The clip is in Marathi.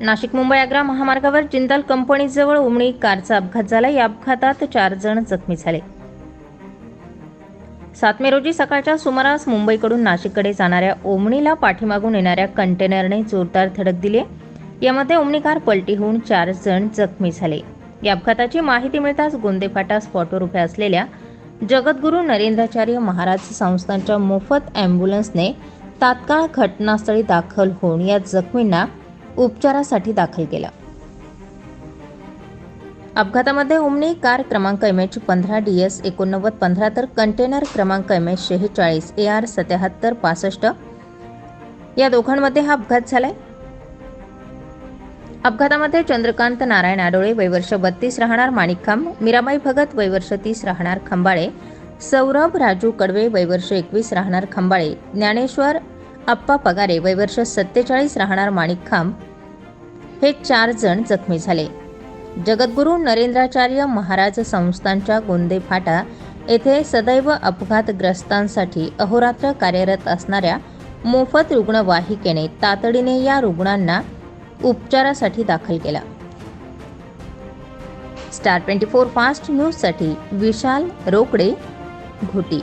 नाशिक मुंबई आग्रा महामार्गावर जिंदाल कंपनीजवळ उमणी कारचा अपघात झाला. या अपघातात चार जण जखमी झाले. सात मे रोजी सकाळच्या सुमारास मुंबईकडून नाशिककडे जाणाऱ्या ओमणीला पाठीमागून येणाऱ्या कंटेनरने जोरदार धडक दिली. यामध्ये ओमणी कार पलटी होऊन चार जण जखमी झाले. या अपघाताची माहिती मिळताच गोंदेफाटा स्पॉटवर उभ्या असलेल्या जगद्गुरू नरेंद्राचार्य महाराज संस्थांच्या मोफत अँब्युलन्सने तात्काळ घटनास्थळी दाखल होऊन या जखमींना उपचारासाठी दाखल केलं. अपघातामध्ये उमने कार क्रमांक एम एच पंधरा डी एस एकोणनव्वद पंधरा तर कंटेनर क्रमांक एम एच शेहेचाळीस ए आर सत्याहत्तर पासष्ट. या दोघांमध्ये हा अपघात झालाय. अपघातामध्ये चंद्रकांत नारायण आडोळे वयवर्ष बत्तीस राहणार माणिकखांब मीराबाई भगत वयवर्ष तीस राहणार खंबाळे सौरभ राजू कडवे वयवर्ष एकवीस राहणार खंबाळे ज्ञानेश्वर आप्पा पगारे वयवर्ष सत्तेचाळीस राहणार माणिकखांब. हे चार जण जखमी झाले. जगद्गुरू नरेंद्राचार्य महाराज संस्थांच्या गोंदे फाटा येथे सदैव अपघातग्रस्तांसाठी अहोरात्र कार्यरत असणाऱ्या मोफत रुग्णवाहिकेने तातडीने या रुग्णांना उपचारासाठी दाखल केला. स्टार ट्वेंटी फोर फास्ट न्यूजसाठी विशाल रोकडे घोटी.